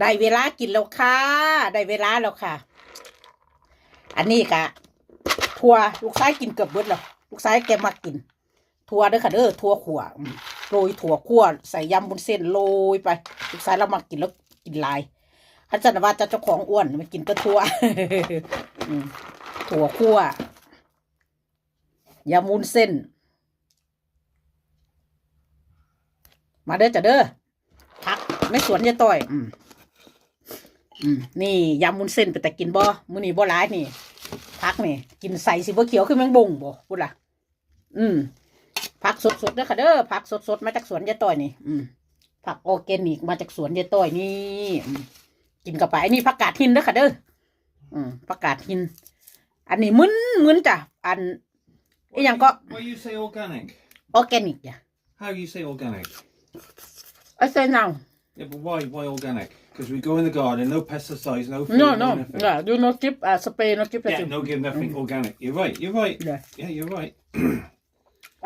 ได้เวลากินแล้วค่ะ ได้เวลาแล้วค่ะ อันนี้กะทัวลูกชายกินเกือบเบิดแล้วลูกชายแกมากิน ทัวเด้อค่ะเด้อทัวขั่วโรยถั่วขั่วใส่ยำบนเส้นโรยไป ลูกชายเรามากินแล้วกินลายฮันจันว่าจะเจ้าของอ้วนมากินก็ทัวถั่วขั่วยำวุ้นเส้น มาเด้อจ้ะเด้อพักไม่สวนยาต้อย อืม นี่ยำวุ้นเส้นไปแต่กินบ่มื้อนี้บ่หลายนี่พักนี่ กินใส่สิบ่เขียวขึ้นแมงบงบ่พูดล่ะ อืมผักสดๆเด้อค่ะเด้อผักสดๆมาจากสวนยายต้อยนี่ อืมผักออร์แกนิกมาจากสวนยายต้อยนี่อืมกินกับไปอันนี้ผักกาดหินเด้อค่ะเด้ออืมผักกาดหิน อันนี้มึนมึนจ้ะอัน Why Ian you- got- Why you say organic? ออร์แกนิกจ้ะ How you say organic? I say now Yeah, but why? Why organic? Because we go in the garden, no pesticides, no. Food, no no nothing. yeah do not keep uh, spray not keep Yeah, no give nothing organic. You're right. You're right. Yeah. Yeah, you're right.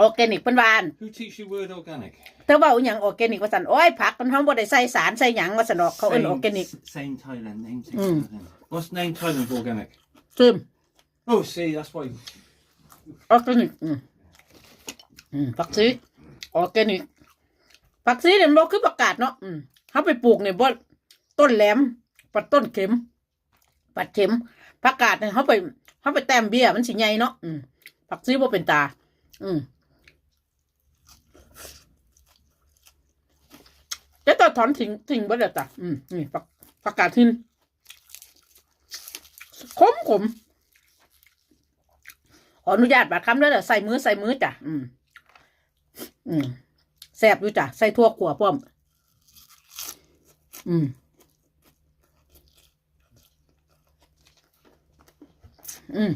ออร์แกนิกเป็นวาอัน Who teach you word organic? เธอเว่าอหย่างออร์แกนิกว่าสันโอ้ยผักมันเขาบ่ได้ใส่สารใส่หยังว่าสันดอกเขาเอิ้นออร์แกนิก s- Same Thailand name. Same Mm. Thailand. What's name Thailand for organic? ซึม Oh, see, that's why. ออร์แกนิกอืมอืมผักซีออร์แกนิกผักซีเนี่ยมันบ่คือประกาศเนาะอืมเขาไปปลูกเนี่ยบ่ ต้นแหลม ปัดต้นเข็ม ปัดเข็มผักกาดเนี่ยเขาไปเขาไปแต้มเบี้ยมันสิใหญ่เนาะอืมผักซีบ่เป็นตา อืมเดี๋ยวต่อถอนทิ้งทิ้งบ่ได้ตาอืมนี่ผักผักกาดทิ้นขมขมขออนุญาตบัดคำด้อเด้อใส่มือใส่มือจ้ะ อืม อืมแซ่บอยู่จ้ะ ใส่ทั่วขัวพร้อม อืม อืม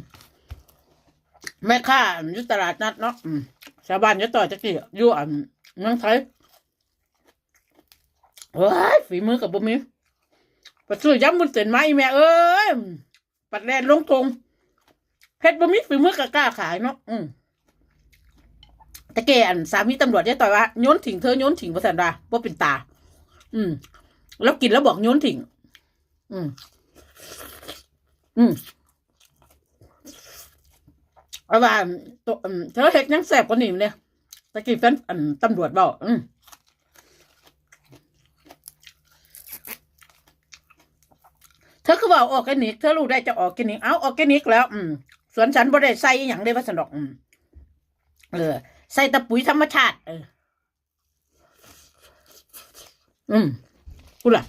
แม่ค้าอยู่ตลาดนัดเนาะอืมชาวบ้านจะต่อจะกี่อยู่อันเมืองไทยเฮ้ยฝีมือกับบ่มีไปซื้อยำมุนเส้นไหมาอีแม่เอ้ยปัดแลนลงทงเพชรบ่มีฝีมือก็กล้าขายเนาะอืมตะเกอันสามีตำรวจจะต่อยว่าโยนถิงเธอโยนถิงว่าสันดาว่าเป็นตา อืม แล้วกินแล้วบอกโยนถิงอืม อืม เอาว่าตัวเธอเห็ดยังแสบกว่านี่เนี่ยตะกี้แฟนอันตำรวจบอกอืมเธอคือว่าออร์แกนิก เธอรู้ได้จะออร์แกนิก เอาออร์แกนิกแล้ว อืมสวนฉันบ่ได้ใส่อย่างได้ว่าสนดอกอืมเออ ใส่ตะปุ๋ยธรรมชาติ เออ อืมกูล่ะ